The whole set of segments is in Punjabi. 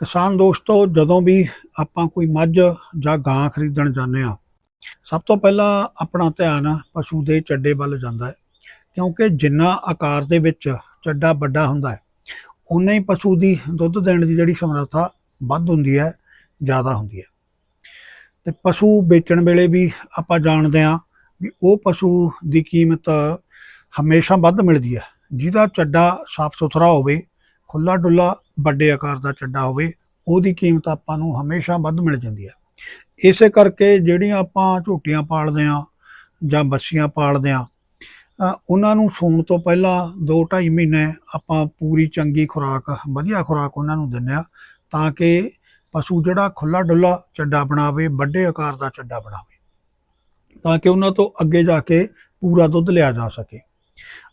ਕਿਸਾਨ ਦੋਸਤੋ, ਜਦੋਂ ਵੀ ਆਪਾਂ ਕੋਈ ਮੱਝ ਜਾਂ ਗਾਂ ਖਰੀਦਣ ਜਾਂਦੇ ਆ ਸਭ ਤੋਂ ਪਹਿਲਾਂ ਆਪਣਾ ਧਿਆਨ ਪਸ਼ੂ ਦੇ ਚੱਡੇ ਵੱਲ ਜਾਂਦਾ ਹੈ, ਕਿਉਂਕਿ ਜਿੰਨਾ ਆਕਾਰ ਦੇ ਵਿੱਚ ਚੱਡਾ ਵੱਡਾ ਹੁੰਦਾ ਹੈ ਉਨਾ ਹੀ ਪਸ਼ੂ ਦੀ ਦੁੱਧ ਦੇਣ ਦੀ ਜਿਹੜੀ ਸਮਰੱਥਾ ਵੱਧ ਹੁੰਦੀ ਹੈ, ਜ਼ਿਆਦਾ ਹੁੰਦੀ ਹੈ। ਤੇ ਪਸ਼ੂ ਵੇਚਣ ਵੇਲੇ ਵੀ ਆਪਾਂ ਜਾਣਦੇ ਆ ਵੀ ਉਹ ਪਸ਼ੂ ਦੀ ਕੀਮਤ ਹਮੇਸ਼ਾ ਵੱਧ ਮਿਲਦੀ ਹੈ, ਜਿਹਦਾ ਚੱਡਾ ਸਾਫ਼ ਸੁਥਰਾ ਹੋਵੇ ਖੁੱਲਾ ਡੁੱਲਾ ਵੱਡੇ ਆਕਾਰ ਦਾ ਚੱਡਾ ਹੋਵੇ, ਉਹਦੀ ਕੀਮਤ ਆਪਾਂ ਨੂੰ ਹਮੇਸ਼ਾ ਵੱਧ ਮਿਲ ਜਾਂਦੀ ਹੈ ਇਸੇ ਕਰਕੇ ਜਿਹੜੀਆਂ ਆਪਾਂ ਝੋਟੀਆਂ ਪਾਲਦੇ ਆ ਜਾਂ ਬੱਸੀਆਂ ਪਾਲਦੇ ਆ ਉਹਨਾਂ ਨੂੰ ਸੌਣ ਤੋਂ ਪਹਿਲਾਂ 2-2.5 ਮਹੀਨੇ ਆਪਾਂ ਪੂਰੀ ਚੰਗੀ ਖੁਰਾਕ, ਵਧੀਆ ਖੁਰਾਕ ਉਹਨਾਂ ਨੂੰ ਦਿੰਦੇ ਆ ਤਾਂ ਕਿ ਪਸ਼ੂ ਜਿਹੜਾ ਖੁੱਲਾ ਡੁੱਲਾ ਚੱਡਾ ਬਣਾਵੇ, ਵੱਡੇ ਆਕਾਰ ਦਾ ਚੱਡਾ ਬਣਾਵੇ, ਤਾਂ ਕਿ ਉਹਨਾਂ ਤੋਂ ਅੱਗੇ ਜਾ ਕੇ ਪੂਰਾ ਦੁੱਧ ਲਿਆ ਜਾ ਸਕੇ।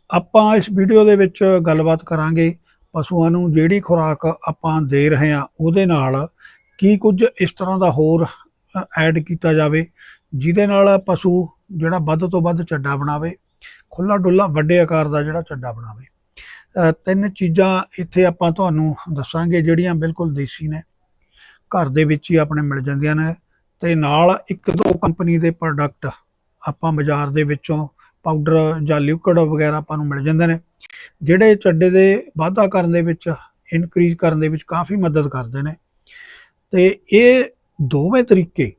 ਆਪਾਂ ਇਸ ਵੀਡੀਓ ਦੇ ਵਿੱਚ ਗੱਲਬਾਤ ਕਰਾਂਗੇ ਪਸ਼ੂਆਂ ਨੂੰ ਜਿਹੜੀ ਖੁਰਾਕ ਆਪਾਂ ਦੇ ਰਹੇ ਹਾਂ, ਉਹਦੇ ਨਾਲ ਕੀ ਕੁਝ ਇਸ ਤਰ੍ਹਾਂ ਦਾ ਹੋਰ ਐਡ ਕੀਤਾ ਜਾਵੇ, ਜਿਹਦੇ ਨਾਲ ਪਸ਼ੂ ਜਿਹੜਾ ਵੱਧ ਤੋਂ ਵੱਧ ਚੱਡਾ ਬਣਾਵੇ ਖੁੱਲਾ ਡੁੱਲਾ ਵੱਡੇ ਆਕਾਰ ਦਾ ਜਿਹੜਾ ਚੱਡਾ ਬਣਾਵੇ। ਤਿੰਨ ਚੀਜ਼ਾਂ ਇੱਥੇ ਆਪਾਂ ਤੁਹਾਨੂੰ ਦੱਸਾਂਗੇ, ਜਿਹੜੀਆਂ ਬਿਲਕੁਲ ਦੇਸੀ ਨੇ। ਘਰ ਦੇ ਵਿੱਚ ਹੀ ਆਪਣੇ ਮਿਲ ਜਾਂਦੀਆਂ ਨੇ ਤੇ ਨਾਲ ਇੱਕ ਦੋ ਕੰਪਨੀ ਦੇ ਪ੍ਰੋਡਕਟ ਆਪਾਂ ਬਾਜ਼ਾਰ ਦੇ ਵਿੱਚੋਂ ਪਾਊਡਰ ਜਾਂ ਲਿਕਵਿਡ ਵਗੈਰਾ ਆਪਾਂ ਨੂੰ ਮਿਲ ਜਾਂਦੇ ਨੇ। ਜਿਹੜੇ ਚੱਡੇ ਦੇ ਵਾਧਾ ਕਰਨ ਦੇ ਵਿੱਚ ਇਨਕਰੀਜ਼ ਕਰਨ ਦੇ ਵਿੱਚ ਕਾਫੀ ਮਦਦ ਕਰਦੇ ਨੇ। ਤੇ ਇਹ ਦੋਵੇਂ ਤਰੀਕੇ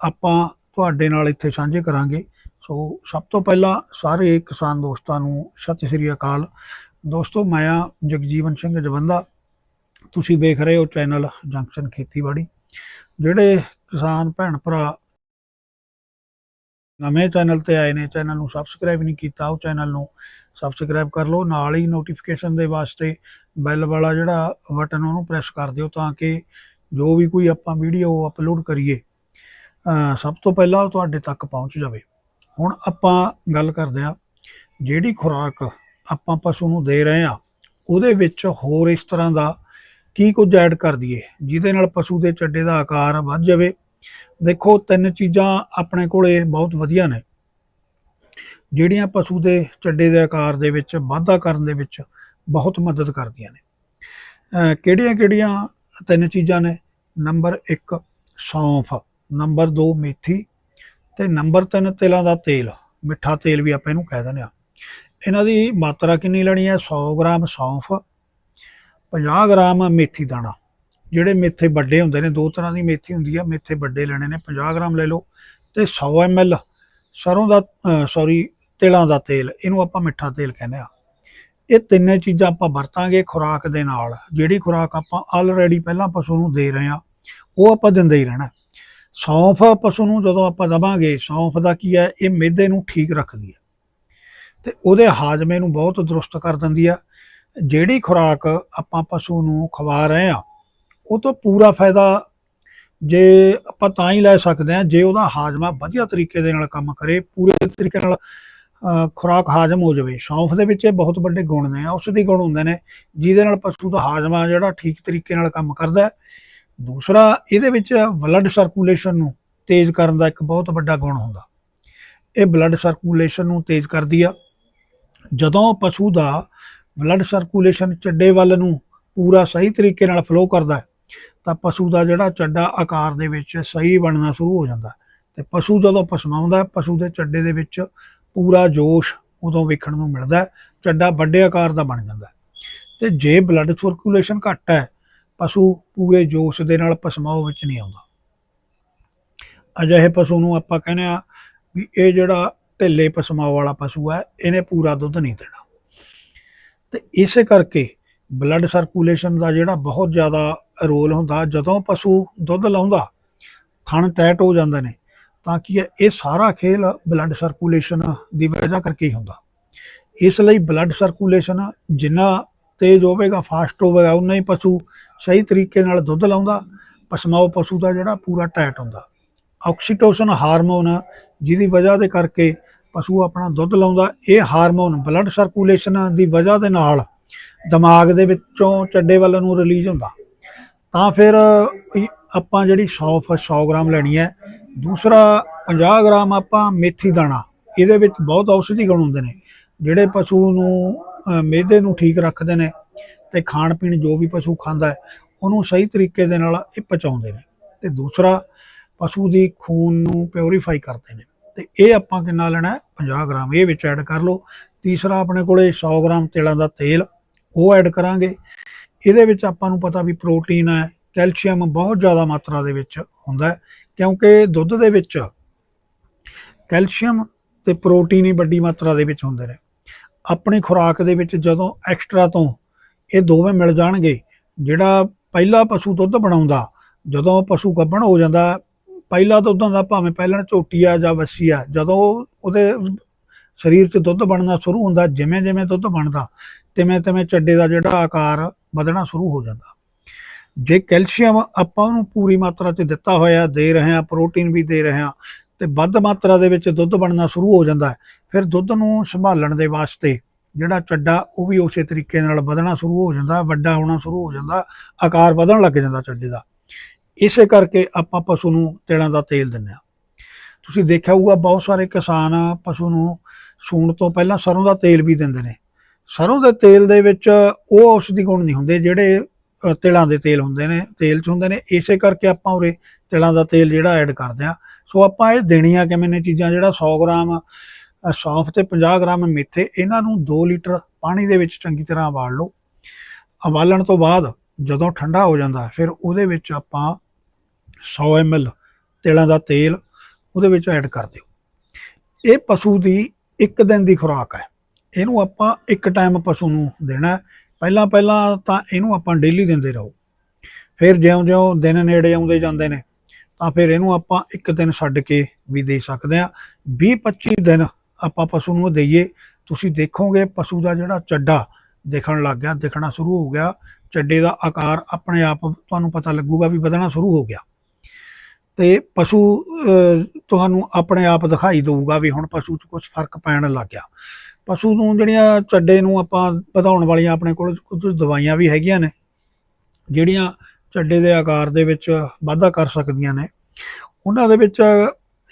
ਆਪਾਂ ਤੁਹਾਡੇ ਨਾਲ ਇੱਥੇ ਸਾਂਝੇ ਕਰਾਂਗੇ। ਸੋ ਸਭ ਤੋਂ ਪਹਿਲਾਂ ਸਾਰੇ ਕਿਸਾਨ ਦੋਸਤਾਂ ਨੂੰ ਸਤਿ ਸ੍ਰੀ ਅਕਾਲ। ਦੋਸਤੋ, ਮੈਂ ਆ ਜਗਜੀਵਨ ਸਿੰਘ ਜਵੰਦਾ। ਤੁਸੀਂ ਵੇਖ ਰਹੇ ਹੋ ਚੈਨਲ ਜੰਕਸ਼ਨ ਖੇਤੀਬਾੜੀ। ਜਿਹੜੇ ਕਿਸਾਨ ਭੈਣ ਭਰਾ ਨਵੇਂ ਚੈਨਲ ਤੇ ਆਏ ਨੇ, ਚੈਨਲ ਨੂੰ ਸਬਸਕ੍ਰਾਈਬ ਨਹੀਂ ਕੀਤਾ, ਉਹ ਚੈਨਲ ਨੂੰ ਸਬਸਕ੍ਰਾਈਬ ਕਰ ਲਓ, ਨਾਲ ਹੀ ਨੋਟੀਫਿਕੇਸ਼ਨ ਦੇ ਵਾਸਤੇ ਬੈਲ ਵਾਲਾ ਜਿਹੜਾ ਬਟਨ ਉਹਨੂੰ ਪ੍ਰੈਸ ਕਰ ਦਿਓ ਤਾਂ ਕਿ ਜੋ ਵੀ ਕੋਈ ਆਪਾਂ ਵੀਡੀਓ ਅਪਲੋਡ ਕਰੀਏ ਸਭ ਤੋਂ ਪਹਿਲਾਂ ਉਹ ਤੁਹਾਡੇ ਤੱਕ ਪਹੁੰਚ ਜਾਵੇ। ਹੁਣ ਆਪਾਂ ਗੱਲ ਕਰਦੇ ਆ ਜਿਹੜੀ ਖੁਰਾਕ ਆਪਾਂ ਪਸ਼ੂ ਨੂੰ ਦੇ ਰਹੇ ਆ ਉਹਦੇ ਵਿੱਚ ਹੋਰ ਇਸ ਤਰ੍ਹਾਂ ਦਾ ਕੀ ਕੁਝ ਐਡ ਕਰ ਦਈਏ, ਜਿਹਦੇ ਨਾਲ ਪਸ਼ੂ ਦੇ ਚੱਡੇ ਦਾ ਆਕਾਰ ਵੱਧ ਜਾਵੇ। ਦੇਖੋ, ਤਿੰਨ ਚੀਜ਼ਾਂ ਆਪਣੇ ਕੋਲੇ ਬਹੁਤ ਵਧੀਆ ਨੇ। ਜਿਹੜੀਆਂ ਪਸ਼ੂ ਦੇ ਚੱਡੇ ਦੇ ਆਕਾਰ ਦੇ ਵਿੱਚ, ਵਾਧਾ ਕਰਨ ਦੇ ਵਿੱਚ ਬਹੁਤ ਮਦਦ ਕਰਦੀਆਂ ਨੇ। ਕਿਹੜੀਆਂ ਕਿਹੜੀਆਂ ਤਿੰਨ ਚੀਜ਼ਾਂ ਨੇ? ਨੰਬਰ 1 ਸੌਂਫ। ਨੰਬਰ 2 ਮੇਥੀ। ਤੇ ਨੰਬਰ 3 ਤਿਲਾਂ ਦਾ ਤੇਲ। ਮਿੱਠਾ ਤੇਲ ਵੀ ਆਪਾਂ ਇਹਨੂੰ ਕਹਿ ਦਿੰਦੇ ਆ ਇਹਨਾਂ ਦੀ ਮਾਤਰਾ ਕਿੰਨੀ ਲੈਣੀ ਹੈ? 100 ਗ੍ਰਾਮ ਸੌਂਫ 50 ਗ੍ਰਾਮ ਮੇਥੀ ਦਾਣਾ। ਜਿਹੜੇ ਮੇਥੇ ਵੱਡੇ ਹੁੰਦੇ ਨੇ, ਦੋ ਤਰ੍ਹਾਂ ਦੀ ਮੇਥੀ ਹੁੰਦੀ ਹੈ। ਮੇਥੇ ਵੱਡੇ ਲੈਣੇ ਨੇ 50 ਗ੍ਰਾਮ ਲੈ ਲਓ। ਤੇ 100 ml ਸਰੋਂ ਦਾ ਸੌਰੀ ਤਿਲਾਂ ਦਾ ਤੇਲ, ਇਹਨੂੰ ਆਪਾਂ ਮਿੱਠਾ ਤੇਲ ਕਹਿੰਦੇ ਆ। ਇਹ ਤਿੰਨੇ ਚੀਜ਼ਾਂ ਆਪਾਂ ਵਰਤਾਂਗੇ ਖੁਰਾਕ ਦੇ ਨਾਲ। ਜਿਹੜੀ ਖੁਰਾਕ ਆਪਾਂ ਆਲਰੇਡੀ ਪਹਿਲਾਂ ਪਸ਼ੂ ਨੂੰ ਦੇ ਰਹੇ ਆ, ਉਹ ਆਪਾਂ ਦਿੰਦੇ ਹੀ ਰਹਿਣਾ। ਸੌਂਫ ਪਸ਼ੂ ਨੂੰ ਜਦੋਂ ਆਪਾਂ ਦਵਾਂਗੇ, ਸੌਂਫ ਦਾ ਕੀ ਹੈ ਇਹ ਮਿਹਦੇ ਨੂੰ ਠੀਕ ਰੱਖਦੀ ਹੈ ਤੇ ਉਹਦੇ ਹਾਜ਼ਮੇ ਨੂੰ ਬਹੁਤ ਦਰੁਸਤ ਕਰ ਦਿੰਦੀ ਆ। ਜਿਹੜੀ ਖੁਰਾਕ ਆਪਾਂ ਪਸ਼ੂ ਨੂੰ ਖਵਾ ਰਹੇ ਆ, ਉਹ ਤੋਂ ਪੂਰਾ ਫਾਇਦਾ ਜੇ ਆਪਾਂ ਤਾਂ ਹੀ ਲੈ ਸਕਦੇ ਆ, ਜੇ ਉਹਦਾ ਹਾਜ਼ਮਾ ਵਧੀਆ ਤਰੀਕੇ ਦੇ ਨਾਲ ਕੰਮ ਕਰੇ, ਪੂਰੇ ਤਰੀਕੇ ਨਾਲ ਖੁਰਾਕ ਹਾਜ਼ਮ ਹੋ ਜਾਵੇ। ਸੌਂਫ ਦੇ ਵਿੱਚ ਇਹ ਬਹੁਤ ਵੱਡੇ ਗੁਣ ਨੇ, ਔਸ਼ਧੀ ਗੁਣ ਹੁੰਦੇ ਨੇ, ਜਿਹਦੇ ਨਾਲ ਪਸ਼ੂ ਦਾ ਹਾਜ਼ਮਾ ਜਿਹੜਾ ਠੀਕ ਤਰੀਕੇ ਨਾਲ ਕੰਮ ਕਰਦਾ ਹੈ। ਦੂਸਰਾ, ਇਹਦੇ ਵਿੱਚ ਬਲੱਡ ਸਰਕੂਲੇਸ਼ਨ ਨੂੰ ਤੇਜ਼ ਕਰਨ ਦਾ ਇੱਕ ਬਹੁਤ ਵੱਡਾ ਗੁਣ ਹੁੰਦਾ। ਇਹ ਬਲੱਡ ਸਰਕੂਲੇਸ਼ਨ ਨੂੰ ਤੇਜ਼ ਕਰਦੀ ਆ। ਜਦੋਂ ਪਸ਼ੂ ਦਾ ਬਲੱਡ ਸਰਕੂਲੇਸ਼ਨ ਚੱਡੇ ਵੱਲ ਨੂੰ ਪੂਰਾ ਸਹੀ ਤਰੀਕੇ ਨਾਲ ਫਲੋ ਕਰਦਾ ਹੈ, ਤਾਂ ਪਸ਼ੂ ਦਾ ਜਿਹੜਾ ਚੱਡਾ ਆਕਾਰ ਦੇ ਵਿੱਚ ਸਹੀ ਬਣਨਾ ਸ਼ੁਰੂ ਹੋ ਜਾਂਦਾ ਹੈ। ਤੇ ਪਸ਼ੂ ਜਦੋਂ ਪਸਮਾਉਂਦਾ ਪਸ਼ੂ ਦੇ ਚੱਡੇ ਦੇ ਵਿੱਚ ਪੂਰਾ ਜੋਸ਼ ਉਦੋਂ ਵੇਖਣ ਨੂੰ ਮਿਲਦਾ ਹੈ, ਚੱਡਾ ਵੱਡੇ ਆਕਾਰ ਦਾ ਬਣ ਜਾਂਦਾ ਹੈ। ਤੇ ਜੇ ਬਲੱਡ ਸਰਕੂਲੇਸ਼ਨ ਘੱਟ ਹੈ ਪਸ਼ੂ ਪੂਰੇ ਜੋਸ਼ ਦੇ ਨਾਲ ਪਸਮਾਓ ਵਿੱਚ ਨਹੀਂ ਆਉਂਦਾ ਅਜਿਹੇ ਪਸ਼ੂ ਨੂੰ ਆਪਾਂ ਕਹਿੰਦੇ ਆ ਵੀ ਇਹ ਜਿਹੜਾ ਢਿੱਲੇ ਪਸਮਾਓ ਵਾਲਾ ਪਸ਼ੂ ਹੈ ਇਹਨੇ ਪੂਰਾ ਦੁੱਧ ਨਹੀਂ ਦੇਣਾ ਤੇ ਇਸੇ ਕਰਕੇ ਬਲੱਡ ਸਰਕੂਲੇਸ਼ਨ ਦਾ ਜਿਹੜਾ ਬਹੁਤ ਜ਼ਿਆਦਾ ਰੋਲ ਹੁੰਦਾ ਜਦੋਂ ਪਸ਼ੂ ਦੁੱਧ ਲਾਉਂਦਾ ਥਣ ਟੈਟ ਹੋ ਜਾਂਦੇ ਨੇ ਤਾਂ ਕਿ ਇਹ ਸਾਰਾ ਖੇਲ ਬਲੱਡ ਸਰਕੂਲੇਸ਼ਨ ਦੀ ਵਜ੍ਹਾ ਕਰਕੇ ਹੀ ਹੁੰਦਾ। ਇਸ ਲਈ ਬਲੱਡ ਸਰਕੂਲੇਸ਼ਨ ਜਿੰਨਾ ਤੇਜ਼ ਹੋਵੇਗਾ ਫਾਸਟ ਹੋਵੇਗਾ ਉਨਾ ਹੀ ਪਸ਼ੂ ਸਹੀ ਤਰੀਕੇ ਨਾਲ ਦੁੱਧ ਲਾਉਂਦਾ, ਪਸਮਾਓ ਪਸ਼ੂ ਦਾ ਜਿਹੜਾ ਪੂਰਾ ਟੈਟ ਹੁੰਦਾ। ਆਕਸੀਟੋਸ਼ਨ ਹਾਰਮੋਨ ਜਿਹਦੀ ਵਜ੍ਹਾ ਦੇ ਕਰਕੇ ਪਸ਼ੂ ਆਪਣਾ ਦੁੱਧ ਲਾਉਂਦਾ, ਇਹ ਹਾਰਮੋਨ ਬਲੱਡ ਸਰਕੂਲੇਸ਼ਨ ਦੀ ਵਜ੍ਹਾ ਦੇ ਨਾਲ ਦਿਮਾਗ ਦੇ ਵਿੱਚੋਂ ਚੱਡੇ ਵੱਲ ਨੂੰ ਰਿਲੀਜ਼ ਹੁੰਦਾ। ਤਾਂ ਫਿਰ ਆਪਾਂ ਜਿਹੜੀ ਸੌਂਫ 100 ਗ੍ਰਾਮ ਲੈਣੀ ਹੈ ਦੂਸਰਾ 50 ਗ੍ਰਾਮ ਆਪਾਂ ਮੇਥੀ ਦਾਣਾ ਇਹਦੇ ਵਿੱਚ ਬਹੁਤ ਔਸ਼ਧੀ ਗੁਣ ਹੁੰਦੇ ਨੇ। ਜਿਹੜੇ ਪਸ਼ੂ ਨੂੰ ਅਹ, ਮਿਹਦੇ ਨੂੰ ਠੀਕ ਰੱਖਦੇ ਨੇ ਤੇ ਖਾਣ ਪੀਣ ਜੋ ਵੀ ਪਸ਼ੂ ਖਾਂਦਾ ਹੈ ਉਹਨੂੰ ਸਹੀ ਤਰੀਕੇ ਦੇ ਨਾਲ ਇਹ ਪਚਾਉਂਦੇ ਨੇ। ਤੇ ਦੂਸਰਾ ਪਸ਼ੂ ਦੀ ਖੂਨ ਨੂੰ ਪਿਉਰੀਫਾਈ ਕਰਦੇ ਨੇ। ਤੇ ਇਹ ਆਪਾਂ ਕਿੰਨਾ ਲੈਣਾ ਹੈ? 50 ਗ੍ਰਾਮ। ਇਹ ਵਿੱਚ ਐਡ ਕਰ ਲਓ। ਤੀਸਰਾ ਆਪਣੇ ਕੋਲੇ 100 ਗ੍ਰਾਮ ਤਿਲਾਂ ਦਾ ਤੇਲ ਉਹ ਐਡ ਕਰਾਂਗੇ। ਇਹਦੇ ਵਿੱਚ ਆਪਾਂ ਨੂੰ ਪਤਾ ਵੀ ਪ੍ਰੋਟੀਨ ਹੈ ਕੈਲਸ਼ੀਅਮ ਬਹੁਤ ਜ਼ਿਆਦਾ ਮਾਤਰਾ ਦੇ ਵਿੱਚ ਹੁੰਦਾ ਕਿਉਂਕਿ ਦੁੱਧ ਦੇ ਵਿੱਚ ਕੈਲਸ਼ੀਅਮ ਤੇ ਪ੍ਰੋਟੀਨ ਹੀ ਵੱਡੀ ਮਾਤਰਾ ਦੇ ਵਿੱਚ ਹੁੰਦੇ ਨੇ। ਆਪਣੀ ਖੁਰਾਕ ਦੇ ਵਿੱਚ ਜਦੋਂ ਐਕਸਟਰਾ ਤੋਂ ਇਹ ਦੋਵੇਂ ਮਿਲ ਜਾਣਗੇ, ਜਿਹੜਾ ਪਹਿਲਾ ਪਸ਼ੂ ਦੁੱਧ ਬਣਾਉਂਦਾ, ਜਦੋਂ ਪਸ਼ੂ ਗੱਭਣ ਹੋ ਜਾਂਦਾ, ਪਹਿਲਾ ਦੁੱਧ ਹੁੰਦਾ ਭਾਵੇਂ ਪਹਿਲਾਂ ਝੋਟੀ ਆ ਜਾਂ ਵੱਸੀ ਆ, ਜਦੋਂ ਉਹਦੇ ਸਰੀਰ 'ਚ ਦੁੱਧ ਬਣਨਾ ਸ਼ੁਰੂ ਹੁੰਦਾ ਜਿਵੇਂ ਜਿਵੇਂ ਦੁੱਧ ਬਣਦਾ ਤਿਵੇਂ ਤਿਵੇਂ ਚੱਡੇ ਦਾ ਜਿਹੜਾ ਆਕਾਰ ਵਧਣਾ ਸ਼ੁਰੂ ਹੋ ਜਾਂਦਾ। ਜੇ ਕੈਲਸ਼ੀਅਮ ਆਪਾਂ ਉਹਨੂੰ ਪੂਰੀ ਮਾਤਰਾ 'ਚ ਦਿੱਤਾ ਹੋਇਆ, ਦੇ ਰਹੇ ਹਾਂ, ਪ੍ਰੋਟੀਨ ਵੀ ਦੇ ਰਹੇ ਹਾਂ, ਤੇ ਵੱਧ ਮਾਤਰਾ ਦੇ ਵਿੱਚ ਦੁੱਧ ਬਣਨਾ ਸ਼ੁਰੂ ਹੋ ਜਾਂਦਾ ਹੈ, ਫਿਰ ਦੁੱਧ ਨੂੰ ਸੰਭਾਲਣ ਦੇ ਵਾਸਤੇ ਜਿਹੜਾ ਚੱਡਾ ਉਹ ਵੀ ਉਸੇ ਤਰੀਕੇ ਨਾਲ ਵਧਣਾ ਸ਼ੁਰੂ ਹੋ ਜਾਂਦਾ, ਵੱਡਾ ਹੋਣਾ ਸ਼ੁਰੂ ਹੋ ਜਾਂਦਾ, ਆਕਾਰ ਵਧਣ ਲੱਗ ਜਾਂਦਾ ਚੱਡੇ ਦਾ। ਇਸੇ ਕਰਕੇ ਆਪਾਂ ਪਸ਼ੂ ਨੂੰ ਤਿਲਾਂ ਦਾ ਤੇਲ ਦਿੰਦੇ ਆ ਤੁਸੀਂ ਦੇਖਿਆ ਹੋਊਗਾ ਬਹੁਤ ਸਾਰੇ ਕਿਸਾਨ ਪਸ਼ੂ ਨੂੰ ਸੂਣ ਤੋਂ ਪਹਿਲਾਂ ਸਰੋਂ ਦਾ ਤੇਲ ਵੀ ਦਿੰਦੇ ਨੇ। ਸਰੋਂ ਦੇ ਤੇਲ ਦੇ ਵਿੱਚ ਉਹ ਔਸ਼ਧੀ ਗੁਣ ਨਹੀਂ ਹੁੰਦੇ ਜਿਹੜੇ ਤਿਲਾਂ ਦੇ ਤੇਲ ਹੁੰਦੇ ਨੇ, ਤੇਲ ਚ ਹੁੰਦੇ ਨੇ, ਇਸੇ ਕਰਕੇ ਆਪਾਂ ਉਰੇ ਤਿਲਾਂ ਦਾ ਤੇਲ ਜਿਹੜਾ ਐਡ ਕਰਦੇ ਆ ਸੋ ਆਪਾਂ ਇਹ ਦੇਣੀਆਂ ਕਿਵੇਂ ਨੇ ਚੀਜ਼ਾਂ, ਜਿਹੜਾ 100 ਗ੍ਰਾਮ ਸੌਂਫ ਤੇ 50 ਗ੍ਰਾਮ ਮੇਥੇ, ਇਹਨਾਂ ਨੂੰ 2 ਲੀਟਰ ਪਾਣੀ ਦੇ ਵਿੱਚ ਚੰਗੀ ਤਰ੍ਹਾਂ ਉਬਾਲ ਲਓ। ਉਬਾਲਣ ਤੋਂ ਬਾਅਦ ਜਦੋਂ ਠੰਡਾ ਹੋ ਜਾਂਦਾ, ਫਿਰ ਉਹਦੇ ਵਿੱਚ ਆਪਾਂ 100 ml ਤਿਲਾਂ ਦਾ ਤੇਲ ਉਹਦੇ ਵਿੱਚ ਐਡ ਕਰ ਦਿਓ। ਇਹ ਪਸ਼ੂ ਦੀ ਇੱਕ ਦਿਨ ਦੀ ਖੁਰਾਕ ਹੈ। ਇਹਨੂੰ ਆਪਾਂ ਇੱਕ ਟਾਈਮ ਪਸ਼ੂ ਨੂੰ ਦੇਣਾ ਪਹਿਲਾਂ ਪਹਿਲਾਂ ਤਾਂ ਇਹਨੂੰ ਆਪਾਂ ਡੇਲੀ ਦਿੰਦੇ ਰਹੋ। ਫਿਰ ਜਿਉਂ-ਜਿਉਂ ਦਿਨ ਨੇੜੇ ਆਉਂਦੇ ਜਾਂਦੇ ਨੇ, ਤਾਂ ਫਿਰ ਇਹਨੂੰ ਆਪਾਂ ਇੱਕ ਦਿਨ ਛੱਡ ਕੇ ਵੀ ਦੇ ਸਕਦੇ ਆ 20-25 ਦਿਨ ਆਪਾਂ ਪਸ਼ੂ ਨੂੰ ਦਈਏ। ਤੁਸੀਂ ਦੇਖੋਗੇ ਪਸ਼ੂ ਦਾ ਜਿਹੜਾ ਚੱਡਾ ਦਿਖਣ ਲੱਗ ਗਿਆ, ਦਿਖਣਾ ਸ਼ੁਰੂ ਹੋ ਗਿਆ। ਚੱਡੇ ਦਾ ਆਕਾਰ ਆਪਣੇ ਆਪ ਤੁਹਾਨੂੰ ਪਤਾ ਲੱਗੂਗਾ ਵੀ ਵਧਣਾ ਸ਼ੁਰੂ ਹੋ ਗਿਆ। ਤੇ ਪਸ਼ੂ ਤੁਹਾਨੂੰ ਆਪਣੇ ਆਪ ਦਿਖਾਈ ਦੇਊਗਾ ਵੀ ਹੁਣ ਪਸ਼ੂ 'ਚ ਕੁਝ ਫ਼ਰਕ ਪੈਣ ਲੱਗ ਗਿਆ। ਪਸ਼ੂ ਨੂੰ ਜਿਹੜੀਆਂ ਚੱਡੇ ਨੂੰ ਆਪਾਂ ਵਧਾਉਣ ਵਾਲੀਆਂ ਆਪਣੇ ਕੋਲ ਕੁਝ ਦਵਾਈਆਂ ਵੀ ਹੈਗੀਆਂ ਨੇ, ਜਿਹੜੀਆਂ ਚੱਡੇ ਦੇ ਆਕਾਰ ਦੇ ਵਿੱਚ ਵਾਧਾ ਕਰ ਸਕਦੀਆਂ ਨੇ। ਉਹਨਾਂ ਦੇ ਵਿੱਚ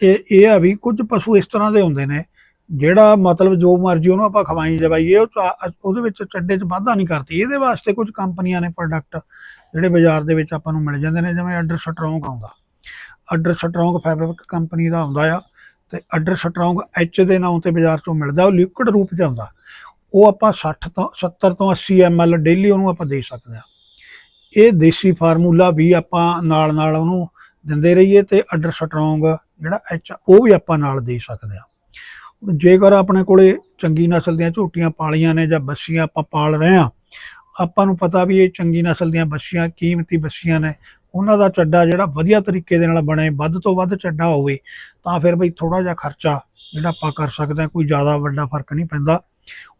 ਇਹ ਇਹ ਆ ਵੀ ਕੁਝ ਪਸ਼ੂ ਇਸ ਤਰ੍ਹਾਂ ਦੇ ਹੁੰਦੇ ਨੇ, ਜਿਹੜਾ ਮਤਲਬ ਜੋ ਮਰਜ਼ੀ ਉਹਨੂੰ ਆਪਾਂ ਖਵਾਈ ਜਵਾਈਏ ਉਹ 'ਚ ਉਹਦੇ ਵਿੱਚ ਚੱਡੇ 'ਚ ਵਾਧਾ ਨਹੀਂ ਕਰਦੀ। ਇਹਦੇ ਵਾਸਤੇ ਕੁਝ ਕੰਪਨੀਆਂ ਨੇ ਪ੍ਰੋਡਕਟ ਜਿਹੜੇ ਬਾਜ਼ਾਰ ਦੇ ਵਿੱਚ ਆਪਾਂ ਨੂੰ ਮਿਲ ਜਾਂਦੇ ਨੇ, ਜਿਵੇਂ ਅਡਰ ਸਟਰੋਂਗ ਆਉਂਦਾ। ਅਡਰ ਸਟਰੋਂਗ ਫੈਬਰਿਕ ਕੰਪਨੀ ਦਾ ਆਉਂਦਾ ਆ। ਤੇ ਅਡਰ ਸਟਰੋਂਗ ਐਚ ਦੇ ਨਾਮ ਤੇ ਬਾਜ਼ਾਰ ਚੋਂ ਮਿਲਦਾ, ਉਹ ਲਿਕੁਇਡ ਰੂਪ 'ਚ ਆਉਂਦਾ। ਉਹ ਆਪਾਂ 60 ਤੋਂ 70 ਤੋਂ 80 ml ਡੇਲੀ ਉਹਨੂੰ ਆਪਾਂ ਦੇ ਸਕਦੇ ਆ ਇਹ ਦੇਸੀ ਫਾਰਮੂਲਾ ਵੀ ਆਪਾਂ ਨਾਲ ਨਾਲ ਉਹਨੂੰ ਦਿੰਦੇ ਰਹੀਏ ਤੇ ਅਡਰ ਸਟਰੋਂਗ ਜਿਹੜਾ ਐਚ ਉਹ ਵੀ ਆਪਾਂ ਨਾਲ ਦੇ ਸਕਦੇ ਆ ਜੇਕਰ ਆਪਣੇ ਕੋਲੇ ਚੰਗੀ ਨਸਲ ਦੀਆਂ ਝੋਟੀਆਂ ਪਾਲੀਆਂ ਨੇ ਜਾਂ ਬੱਸੀਆਂ ਆਪਾਂ ਪਾਲ ਰਹੇ ਆ ਆਪਾਂ ਨੂੰ ਪਤਾ ਵੀ ਇਹ ਚੰਗੀ ਨਸਲ ਦੀਆਂ ਬੱਸੀਆਂ, ਕੀਮਤੀ ਬੱਸੀਆਂ ਨੇ ਉਹਨਾਂ ਦਾ ਚੱਡਾ ਜਿਹੜਾ ਵਧੀਆ ਤਰੀਕੇ ਦੇ ਨਾਲ ਬਣੇ, ਵੱਧ ਤੋਂ ਵੱਧ ਚੱਡਾ ਹੋਵੇ, ਤਾਂ ਫਿਰ ਬਈ ਥੋੜਾ ਜਿਹਾ ਖਰਚਾ ਜਿਹੜਾ ਆਪਾਂ ਕਰ ਸਕਦੇ ਹਾਂ, ਕੋਈ ਜ਼ਿਆਦਾ ਵੱਡਾ ਫ਼ਰਕ ਨਹੀਂ ਪੈਂਦਾ।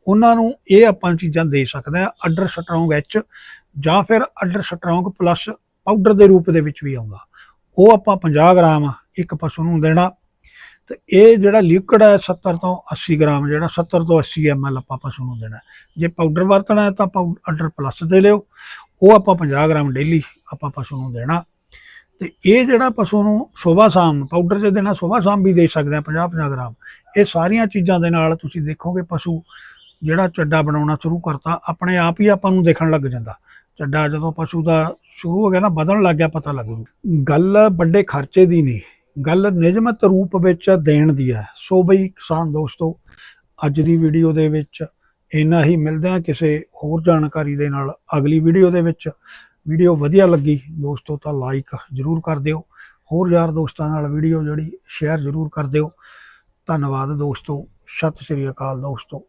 ਉਹਨਾਂ ਨੂੰ ਇਹ ਆਪਾਂ ਚੀਜ਼ਾਂ ਦੇ ਸਕਦੇ ਆ ਅਡਰ ਸਟਰੋਂਗ ਐਚ ਜਾਂ ਫਿਰ ਅਡਰ ਸਟਰੋਂਗ ਪਲੱਸ ਪਾਊਡਰ ਦੇ ਰੂਪ ਦੇ ਵਿੱਚ ਵੀ ਆਉਂਦਾ। ਉਹ ਆਪਾਂ 50 ਗ੍ਰਾਮ ਇੱਕ ਪਸ਼ੂ ਨੂੰ ਦੇਣਾ। ਤੇ ਇਹ ਜਿਹੜਾ ਲਿਕਵਿਡ ਹੈ 70 ਤੋਂ 80 ਗ੍ਰਾਮ ਜਿਹੜਾ 70 ਤੋਂ 80 ml ਆਪਾਂ ਪਸ਼ੂ ਨੂੰ ਦੇਣਾ। ਜੇ ਪਾਊਡਰ ਵਰਤਣਾ ਹੈ ਤਾਂ ਅਡਰ ਪਲੱਸ ਦੇ ਲਿਓ। ਉਹ ਆਪਾਂ 50 ਗ੍ਰਾਮ ਡੇਲੀ ਆਪਾਂ ਪਸ਼ੂ ਨੂੰ ਦੇਣਾ। ਤੇ ਇਹ ਜਿਹੜਾ ਪਸ਼ੂ ਨੂੰ ਸਵੇਰ ਸ਼ਾਮ ਪਾਊਡਰ 'ਚ ਦੇਣਾ ਸਵੇਰ ਸ਼ਾਮ ਵੀ ਦੇ ਸਕਦੇ ਆ 50 50 ਗ੍ਰਾਮ। ਇਹ ਸਾਰੀਆਂ ਚੀਜ਼ਾਂ ਦੇ ਨਾਲ ਤੁਸੀਂ ਦੇਖੋਗੇ ਪਸ਼ੂ ਜਿਹੜਾ ਚੱਡਾ ਬਣਾਉਣਾ ਸ਼ੁਰੂ ਕਰਤਾ, ਆਪਣੇ ਆਪ ਹੀ ਆਪਾਂ ਨੂੰ ਦੇਖਣ ਲੱਗ ਜਾਂਦਾ। ਚੱਡਾ ਜਦੋਂ ਪਸ਼ੂ ਦਾ ਸ਼ੁਰੂ ਹੋ ਗਿਆ ਨਾ, ਵਧਣ ਲੱਗ ਗਿਆ, ਪਤਾ ਲੱਗੂ ਗੱਲ ਵੱਡੇ ਖਰਚੇ ਦੀ ਨਹੀਂ। ਗੱਲ ਨਿਯਮਤ ਰੂਪ ਵਿੱਚ ਦੇਣ ਦੀ ਹੈ। ਸੋ ਬਈ ਕਿਸਾਨ ਦੋਸਤੋ, ਅੱਜ ਦੀ ਵੀਡੀਓ ਦੇ ਵਿੱਚ ਇੰਨਾ ਹੀ। ਮਿਲਦੇ ਆ ਕਿਸੇ ਹੋਰ ਜਾਣਕਾਰੀ ਦੇ ਨਾਲ ਅਗਲੀ ਵੀਡੀਓ ਦੇ ਵਿੱਚ। ਵੀਡੀਓ ਵਧੀਆ ਲੱਗੀ ਦੋਸਤੋ ਤਾਂ ਲਾਈਕ ਜਰੂਰ ਕਰ ਦਿਓ। ਹੋਰ ਯਾਰ ਦੋਸਤਾਂ ਨਾਲ ਵੀਡੀਓ ਜਿਹੜੀ ਸ਼ੇਅਰ ਜਰੂਰ ਕਰ ਦਿਓ। ਧੰਨਵਾਦ ਦੋਸਤੋ। ਸਤਿ ਸ੍ਰੀ ਅਕਾਲ ਦੋਸਤੋ।